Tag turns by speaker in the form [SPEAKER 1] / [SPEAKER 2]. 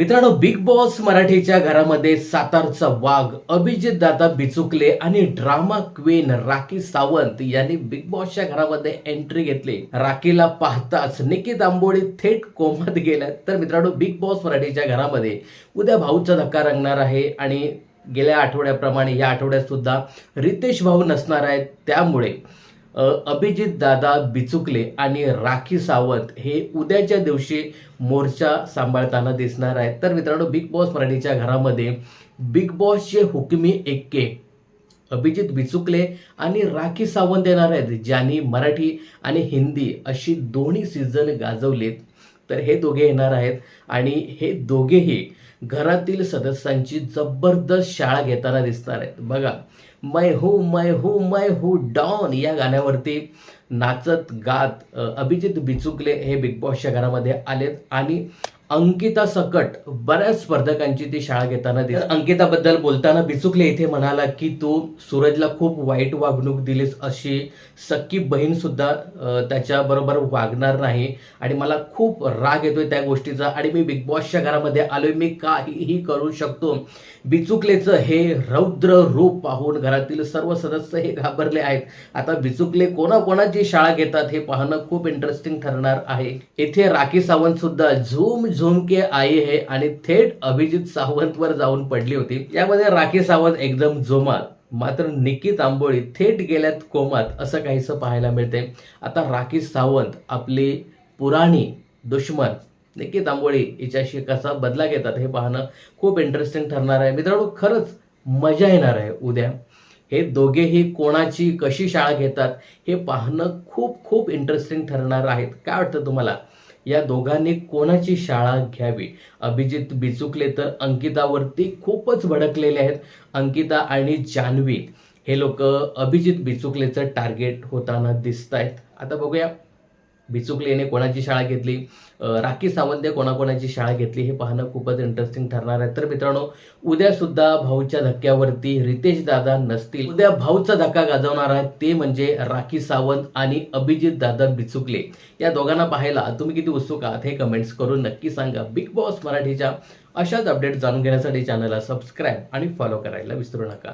[SPEAKER 1] मित्रांनो big boss मराठीच्या घरामध्ये सातारचा वाघ अभिजित दादा बिचुकले आणि ड्रामा क्वीन राखी सावंत यांनी बिग बॉसच्या घरामध्ये एंट्री घेतली. राखीला पाहताच निकित आंबोळी थेट कोमात गेल्या. तर मित्रांनो बिग बॉस मराठीच्या घरामध्ये उद्या भाऊचा धक्का रंगणार आहे आणि गेल्या आठवड्याप्रमाणे या आठवड्यात सुद्धा रितेश भाऊ नसणार आहेत. त्यामुळे अभिजित दादा बिचुकले आणि राखी सावंत हे उद्याच्या दिवशी मोर्चा सांभाळताना दिसणार आहेत. तर मित्रांनो बिग बॉस मराठीच्या घरामध्ये बिग बॉसचे हुकमी एक्के अभिजित बिचुकले आणि राखी सावंत येणार आहेत ज्यांनी मराठी आणि हिंदी अशी दोन्ही सीझन गाजवलेत. तर हे दोघे येणार आहेत. आणि हे दोघेही घरातील सदस्यांची जबरदस्त शाळा घेताना दिसणार आहेत. बघा मै हू मै हू मै हू डॉन या गाण्यावरती नाचत गात अभिजित बिचुकले हे बिग बॉसच्या घरामध्ये आलेत. आणि अंकिता सकट बऱ्याच स्पर्धकांची ती शाळा घेताना दिसत अंकिताबद्दल बोलताना बिचुकले इथे म्हणाला की तू सूरजला खूप वाईट वागणूक दिलीस अशी सख्खी बहीण सुद्धा त्याच्याबरोबर वागणार नाही. आणि मला खूप राग येतोय त्या गोष्टीचा. आणि मी बिग बॉसच्या घरामध्ये आलोय. मी काहीही करू शकतो. बिचुकलेचं हे रौद्र रूप पाहून घरातील सर्व सदस्य हे घाबरले आहेत. आता बिचुकले कोणाकोणाची शाळा घेतात हे पाहणं खूप इंटरेस्टिंग ठरणार आहे. येथे राखी सावंत सुद्धा झूम झुमके आई है आणि थेट अभिजित सावंतवर जाऊन पडली होती. यामध्ये राखी सावंत एकदम जोमात मात्र निकी तांबोळी थेट गेल्यात कोमात असं काहीसं पाहायला मिळते. आता राखी सावंत आपली पुराणी दुश्मन निकित आंबोळी हिच्याशी कसा बदला घेतात हे पाहणं खूप इंटरेस्टिंग ठरणार आहे. मित्रांनो खरंच मजा येणार आहे उद्या. हे दोघेही कोणाची कशी शाळा घेतात हे पाहणं खूप खूप इंटरेस्टिंग ठरणार आहेत. काय वाटतं तुम्हाला? या दोघांनी कोणाची शाळा घ्यावी? अभिजित बिचुकले तर अंकितावरती खूपच भडकलेले आहेत. अंकिता आणि जान्हवी हे लोक अभिजित बिचुकलेचं टार्गेट होताना दिसत आहेत आता बघूया. बिचुकलेने कोणाची शाळा घेतली? राखी सावंतने कोणाकोणाची शाळा घेतली? हे पाहणं खूपच इंटरेस्टिंग ठरणार आहे. तर मित्रांनो उद्या सुद्धा भाऊच्या धक्क्यावरती रितेश दादा नसतील. उद्या भाऊचा धक्का गाजवणार आहे ते म्हणजे राखी सावंत आणि अभिजित दादा बिचुकले या दोघांना पाहायला तुम्ही किती उत्सुक आहात हे कमेंट्स करून नक्की सांगा. बिग बॉस मराठीच्या अशाच अपडेट जाणून घेण्यासाठी चॅनलला सबस्क्राईब आणि फॉलो करायला विसरू नका.